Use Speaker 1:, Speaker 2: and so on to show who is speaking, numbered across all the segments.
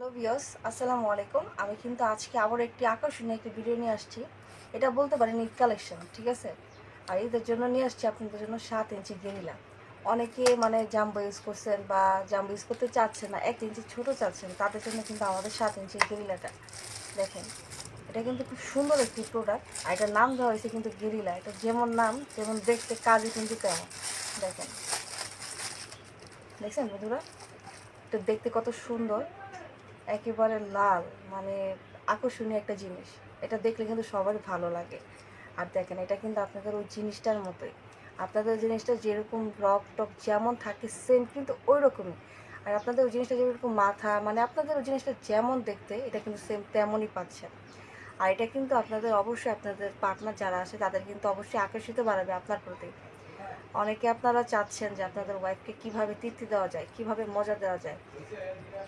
Speaker 1: Hello আসসালামু আলাইকুম। আমি কিন্তু আজকে আবার একটি আকর্ষণীয় একটি ভিডিও নিয়ে আসছি। এটা বলতে পারেন ঈদ কালেকশন, ঠিক আছে? আর ঈদের জন্য নিয়ে আসছি আপনাদের জন্য সাত ইঞ্চি গেরিলা। অনেকে মানে জাম্বো ইউজ করছেন বা জাম্বো ইউজ করতে চাচ্ছেন না, এক ইঞ্চি ছোটো চাচ্ছেন, তাদের জন্য কিন্তু আমাদের সাত ইঞ্চি গেরিলাটা। দেখেন, এটা কিন্তু খুব সুন্দর একটি প্রোডাক্ট আর এটার নাম দেওয়া হয়েছে কিন্তু গেরিলা। এটা যেমন নাম যেমন দেখতে কাজে কিন্তু তেমন। দেখেন, দেখছেন বন্ধুরা? এটা দেখতে কত সুন্দর। একেবারে লাল মানে আকর্ষণীয় একটা জিনিস। এটা দেখলে কিন্তু সবারই ভালো লাগে। আর দেখেন, এটা কিন্তু আপনাদের ওই জিনিসটার মতোই। আপনাদের জিনিসটা যেরকম রক টক যেমন থাকে সেম কিন্তু ওই রকমই আর আপনাদের ওই জিনিসটা যেরকম মাথা মানে আপনাদের ওই জিনিসটা যেমন দেখতে, এটা কিন্তু সেম তেমনই পাচ্ছেন। আর এটা কিন্তু আপনাদের অবশ্যই আপনাদের পার্টনার যারা আছে, তাদের কিন্তু অবশ্যই আকর্ষিত বাড়াবে আপনার প্রতি। অনেকে আপনারা চাচ্ছেন যে আপনাদের ওয়াইফকে কীভাবে তৃপ্তি দেওয়া যায়, কীভাবে মজা দেওয়া যায়,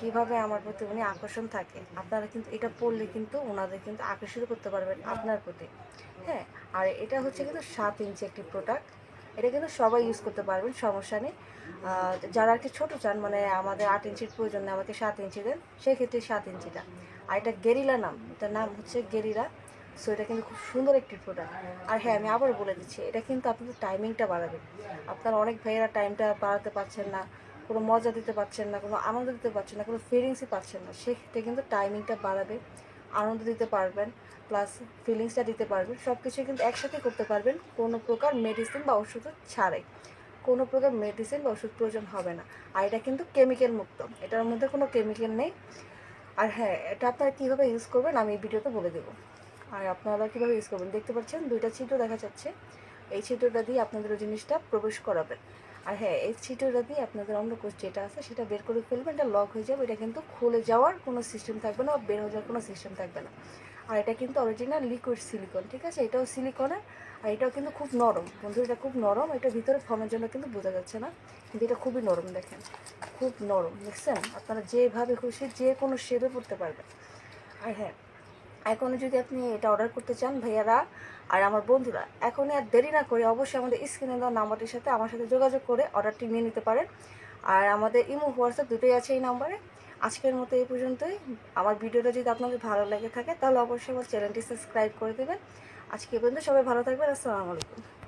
Speaker 1: কীভাবে আমার প্রতি উনি আকর্ষণ থাকে, আপনারা কিন্তু এটা পড়লে কিন্তু ওনাদের কিন্তু আকর্ষিত করতে পারবেন আপনার প্রতি। হ্যাঁ আর এটা হচ্ছে কিন্তু সাত ইঞ্চি একটি প্রোডাক্ট এটা কিন্তু সবাই ইউজ করতে পারবেন, সমস্যা নেই। যারা আর কি ছোটো চান মানে আমাদের আট ইঞ্চির প্রয়োজন আমাকে সাত ইঞ্চি দেন, সেক্ষেত্রে সাত ইঞ্চিটা। আর এটা গেরিলা নাম, এটার নাম হচ্ছে গেরিলা। সো এটা কিন্তু খুব সুন্দর একটি প্রোডাক্ট আর হ্যাঁ আমি আবার বলে দিচ্ছি, এটা কিন্তু আপনাদের টাইমিংটা বাড়াবে আপনারা অনেক ভাইয়েরা টাইমটা বাড়াতে পারছেন না, কোনো মজা দিতে পারছেন না, কোনো আনন্দ দিতে পারছেন না, কোনো ফিলিংসই পাচ্ছেন না। সেক্ষেত্রে কিন্তু টাইমিংটা বাড়াবে, আনন্দ দিতে পারবেন প্লাস ফিলিংসটা দিতে পারবেন। সব কিছুই কিন্তু একসাথে করতে পারবেন, কোনো প্রকার মেডিসিন বা ওষুধ ছাড়াই। কোনো প্রকার মেডিসিন বা ওষুধ প্রয়োজন হবে না। আর এটা কিন্তু কেমিক্যাল মুক্ত। এটার মধ্যে কোনো কেমিক্যাল নেই। আর হ্যাঁ এটা আপনারা কীভাবে ইউজ করবেন আমি এই ভিডিওতে বলে দেবো। আর আপনারা কীভাবে ইউজ করবেন? দেখতে পাচ্ছেন দুইটা ছিদ্র দেখা যাচ্ছে। এই ছিদ্রটা দিয়ে আপনাদের ওই জিনিসটা প্রবেশ করাবেন আর হ্যাঁ এই ছিদ্রটা দিয়ে আপনাদের অন্ডকোষ যেটা আছে, সেটা বের করে ফেলবেন এটা লক হয়ে যাবে, এটা কিন্তু খুলে যাওয়ার কোনো সিস্টেম থাকবে না বা বের হয়ে যাওয়ার কোনো সিস্টেম থাকবে না। আর এটা কিন্তু অরিজিনাল লিকুইড সিলিকন ঠিক আছে? এটাও সিলিকনের আর এটাও কিন্তু খুব নরম। বন্ধু এটা খুব নরম, এটা ভিতরে ফর্মের জন্য কিন্তু বোঝা যাচ্ছে না, কিন্তু এটা খুবই নরম দেখেন, খুব নরম, দেখছেন? আপনারা যেভাবে খুশি যে কোনো শেপে পড়তে পারবেন। আর হ্যাঁ এখনও যদি আপনি এটা অর্ডার করতে চান, ভাইয়ারা আর আমার বন্ধুরা, এখনই আর দেরি না করে অবশ্যই আমাদের স্ক্রিনে দেওয়া নাম্বারটির সাথে আমার সাথে যোগাযোগ করে অর্ডারটি নিয়ে নিতে পারেন। আর আমাদের ইমো, হোয়াটসঅ্যাপ দুটোই আছে এই নাম্বারে আজকের মতো এই পর্যন্তই। আমার ভিডিওটা যদি আপনাদের ভালো লেগে থাকে, তাহলে অবশ্যই আমার চ্যানেলটি সাবস্ক্রাইব করে দেবেন। আজকে পর্যন্ত সবাই ভালো থাকবেন। আসসালামু আলাইকুম।